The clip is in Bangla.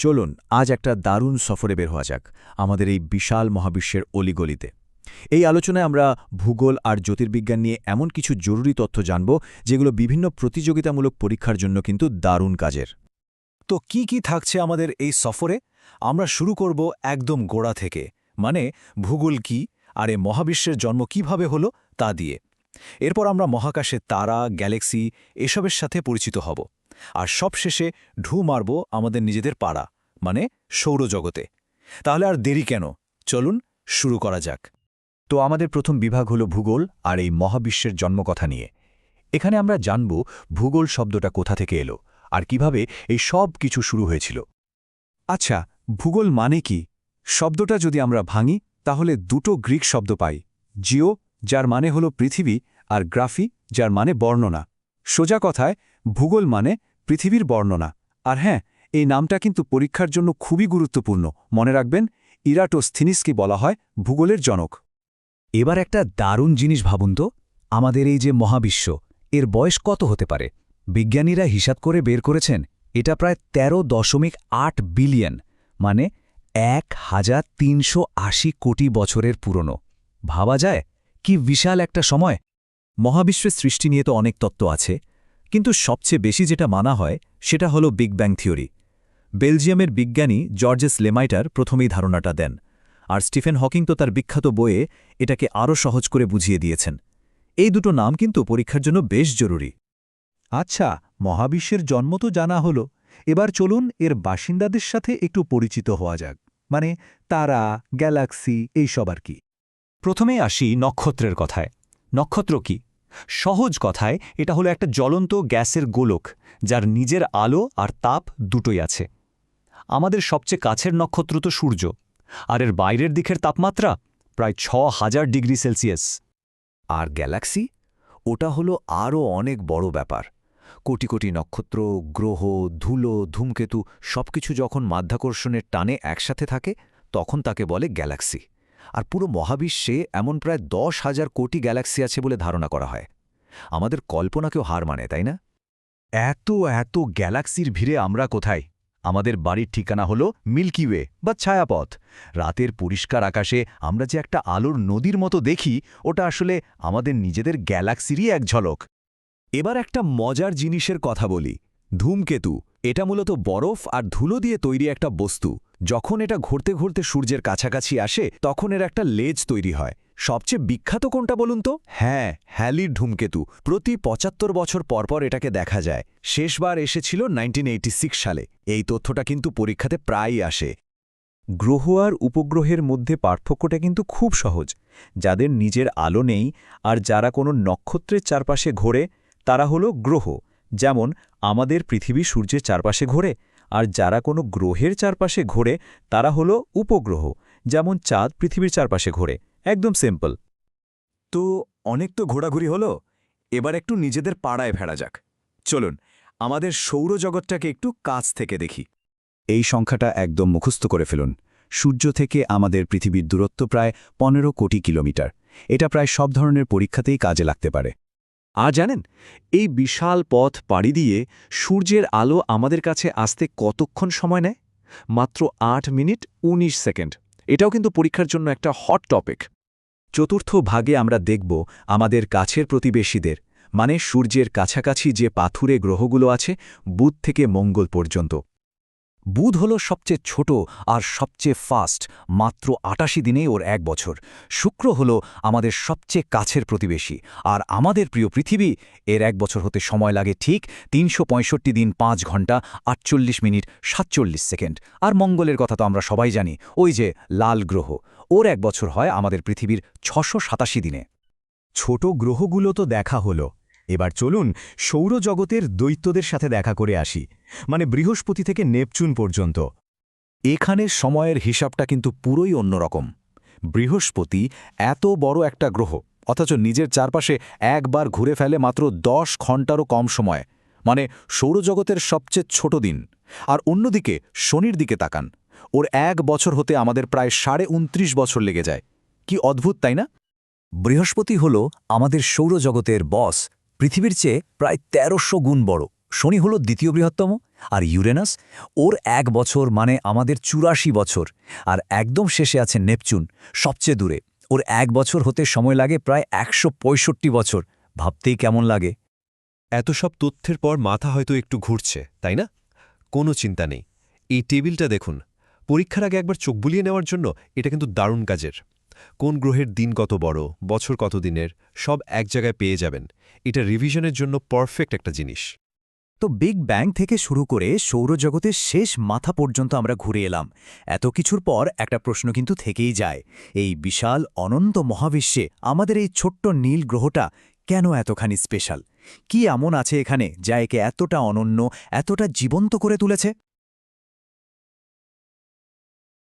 চলুন, আজ একটা দারুণ সফরে বের হওয়া যাক, আমাদের এই বিশাল মহাবিশ্বের অলিগলিতে। এই আলোচনায় আমরা ভূগোল আর জ্যোতির্বিজ্ঞান নিয়ে এমন কিছু জরুরি তথ্য জানব, যেগুলো বিভিন্ন প্রতিযোগিতামূলক পরীক্ষার জন্য কিন্তু দারুণ কাজের। তো কি কি থাকছে আমাদের এই সফরে? আমরা শুরু করব একদম গোড়া থেকে। মানে ভূগোল কি আর এ মহাবিশ্বের জন্ম কীভাবে হলো তা দিয়ে। এরপর আমরা মহাকাশে তারা, গ্যালাক্সি, এসবের সাথে পরিচিত হব। আর সবশেষে ঢু মারব আমাদের নিজেদের পাড়া মানে সৌরজগতে। তাহলে আর দেরি কেন? চলুন শুরু করা যাক। তো আমাদের প্রথম বিভাগ হলো ভূগোল আর এই মহাবিশ্বের জন্মকথা নিয়ে। এখানে আমরা জানব ভূগোল শব্দটা কোথা থেকে এলো আর কীভাবে এই সব কিছু শুরু হয়েছিল। আচ্ছা ভূগোল মানে কি? শব্দটা যদি আমরা ভাঙি, তাহলে দুটো গ্রিক শব্দ পাই, জিও, যার মানে হলো পৃথিবী, আর গ্রাফি, যার মানে বর্ণনা। সোজা কথায়, ভূগোল মানে পৃথিবীর বর্ণনা। আর হ্যাঁ এই নামটা কিন্তু পরীক্ষার জন্য খুবই গুরুত্বপূর্ণ। মনে রাখবেন, ইরাটোস্থিনিসকে বলা হয় ভূগোলের জনক। এবার একটা দারুণ জিনিস ভাবুন তো, আমাদের এই যে মহাবিশ্ব, এর বয়স কত হতে পারে? বিজ্ঞানীরা হিসাব করে বের করেছেন, এটা প্রায় ১৩ দশমিক আট বিলিয়ন মানে এক হাজার তিনশো আশি কোটি বছরের পুরনো। ভাবা যায়, কি বিশাল একটা সময়। মহাবিশ্বের সৃষ্টি নিয়ে তো অনেক তত্ত্ব আছে কিন্তু সবচেয়ে বেশি যেটা মানা হয়, সেটা হলো বিগ ব্যাং থিওরি। বেলজিয়ামের বিজ্ঞানী জর্জেস লেমাইটার প্রথমেই ধারণাটা দেন, আর স্টিফেন হকিং তো তার বিখ্যাত বইয়ে এটাকে আরও সহজ করে বুঝিয়ে দিয়েছেন। এই দুটো নাম কিন্তু পরীক্ষার জন্য বেশ জরুরি। আচ্ছা মহাবিশ্বের জন্ম তো জানা হলো, এবার চলুন এর বাসিন্দাদের সাথে একটু পরিচিত হওয়া যাক মানে তারা, গ্যালাক্সি, এইসব আর কি। প্রথমে আসি নক্ষত্রের কথায়। নক্ষত্র কি? সহজ কথায়, এটা হলো একটা জ্বলন্ত গ্যাসের গোলক, যার নিজের আলো আর তাপ দুটোই আছে। আমাদের সবচেয়ে কাছের নক্ষত্র তো সূর্য, আর এর বাইরের দিকের তাপমাত্রা প্রায় ছ হাজার ডিগ্রি সেলসিয়াস। আর গ্যালাক্সি? ওটা হলো আরও অনেক বড় ব্যাপার। কোটি কোটি নক্ষত্র, গ্রহ, ধুলো, ধূমকেতু সবকিছু যখন মাধ্যাকর্ষণের টানে একসাথে থাকে, তখন তাকে বলে গ্যালাক্সি। আর পুরো মহাবিশ্বে এমন প্রায় দশ হাজার কোটি গ্যালাক্সি আছে বলে ধারণা করা হয়। আমাদের কল্পনাকেও হার মানে তাই না? এত এত গ্যালাক্সির ভিড়ে আমরা কোথায়? আমাদের বাড়ির ঠিকানা হলো মিল্কি ওয়ে বা ছায়াপথ। রাতের পরিষ্কার আকাশে আমরা যে একটা আলোর নদীর মতো দেখি, ওটা আসলে আমাদের নিজেদের গ্যালাক্সিরই এক ঝলক। এবার একটা মজার জিনিসের কথা বলি। ধূমকেতু, এটা মূলত বরফ আর ধুলো দিয়ে তৈরি একটা বস্তু। যখন এটা ঘুরতে ঘুরতে সূর্যের কাছাকাছি আসে, তখন এর একটা লেজ তৈরি হয়। সবচেয়ে বিখ্যাত কোনটা বলুন তো? হ্যাঁ হ্যালির ধূমকেতু। প্রতি পঁচাত্তর বছর পরপর এটাকে দেখা যায়। শেষবার এসেছিল 1986 সালে। এই তথ্যটা কিন্তু পরীক্ষাতে প্রায়ই আসে। গ্রহ আর উপগ্রহের মধ্যে পার্থক্যটা কিন্তু খুব সহজ। যাদের নিজের আলো নেই আর যারা কোনো নক্ষত্রের চারপাশে ঘোরে, তারা হলো গ্রহ। যেমন, আমাদের পৃথিবী সূর্যের চারপাশে ঘোরে আর যারা কোনো গ্রহের চারপাশে ঘোরে, তারা হলো উপগ্রহ, যেমন চাঁদ পৃথিবীর চারপাশে ঘোরে। একদম সিম্পল। তো অনেক তো ঘোরাঘুরি হলো, এবার একটু নিজেদের পাড়ায় ফেরা যাক। চলুন, আমাদের সৌরজগৎটাকে একটু কাছ থেকে দেখি। এই সংখ্যাটা একদম মুখস্থ করে ফেলুন। সূর্য থেকে আমাদের পৃথিবীর দূরত্ব প্রায় পনেরো কোটি কিলোমিটার। এটা প্রায় সব ধরনের পরীক্ষাতেই কাজে লাগতে পারে। আর জানেন, এই বিশাল পথ পাড়ি দিয়ে সূর্যের আলো আমাদের কাছে আসতে কতক্ষণ সময় নেয়? মাত্র আট মিনিট ১৯ সেকেন্ড। এটাও কিন্তু পরীক্ষার জন্য একটা হট টপিক। চতুর্থ ভাগে আমরা দেখব আমাদের কাছের প্রতিবেশীদের মানে সূর্যের কাছাকাছি যে পাথুরে গ্রহগুলো আছে, বুধ থেকে মঙ্গল পর্যন্ত। বুধ হল সবচেয়ে ছোট আর সবচেয়ে ফাস্ট মাত্র আটাশি দিনেই ওর এক বছর। শুক্র হল আমাদের সবচেয়ে কাছের প্রতিবেশী আর আমাদের প্রিয় পৃথিবী, এর এক বছর হতে সময় লাগে ঠিক তিনশো পঁয়ষট্টি দিন পাঁচ ঘণ্টা আটচল্লিশ মিনিট সাতচল্লিশ সেকেন্ড। আর মঙ্গলের কথা তো আমরা সবাই জানি, ওই যে লাল গ্রহ। ওর এক বছর হয় আমাদের পৃথিবীর ছশো দিনে। ছোট গ্রহগুলো তো দেখা হলো। এবার চলুন সৌরজগতের দৈত্যদের সাথে দেখা করে আসি মানে বৃহস্পতি থেকে নেপচুন পর্যন্ত। এখানে সময়ের হিসাবটা কিন্তু পুরোই অন্যরকম। বৃহস্পতি এত বড় একটা গ্রহ, অথচ নিজের চারপাশে একবার ঘুরে ফেলে মাত্র দশ ঘন্টারও কম সময় মানে সৌরজগতের সবচেয়ে ছোট দিন। আর অন্যদিকে শনির দিকে তাকান, ওর এক বছর হতে আমাদের প্রায় সাড়ে উনত্রিশ বছর লেগে যায়। কি অদ্ভুত, তাই না? বৃহস্পতি হল আমাদের সৌরজগতের বস পৃথিবীর চেয়ে প্রায় তেরোশো গুণ বড়। শনি হল দ্বিতীয় বৃহত্তম আর ইউরেনাস ওর এক বছর মানে আমাদের চুরাশি বছর। আর একদম শেষে আছে নেপচুন, সবচেয়ে দূরে। ওর এক বছর হতে সময় লাগে প্রায় একশো পঁয়ষট্টি বছর। ভাবতেই কেমন লাগে। এত সব তথ্যের পর মাথা হয়তো একটু ঘুরছে, তাই না? কোনো চিন্তা নেই। এই টেবিলটা দেখুন। পরীক্ষার আগে একবার চোখ বুলিয়ে নেওয়ার জন্য এটা কিন্তু দারুণ কাজের। কোন গ্রহের দিন কত বড়, বছর কত দিনের, সব এক জায়গায় পেয়ে যাবেন। এটা রিভিশনের জন্য পারফেক্ট একটা জিনিস। তো বিগ ব্যাং থেকে শুরু করে সৌরজগতের শেষ মাথা পর্যন্ত আমরা ঘুরে এলাম। এত কিছুর পর একটা প্রশ্ন কিন্তু থেকেই যায়। এই বিশাল, অনন্ত মহাবিশ্বে আমাদের এই ছোট্ট নীল গ্রহটা কেন এতখানি স্পেশাল? কি এমন আছে এখানে যা একে এতটা অনন্য, এতটা জীবন্ত করে তুলেছে?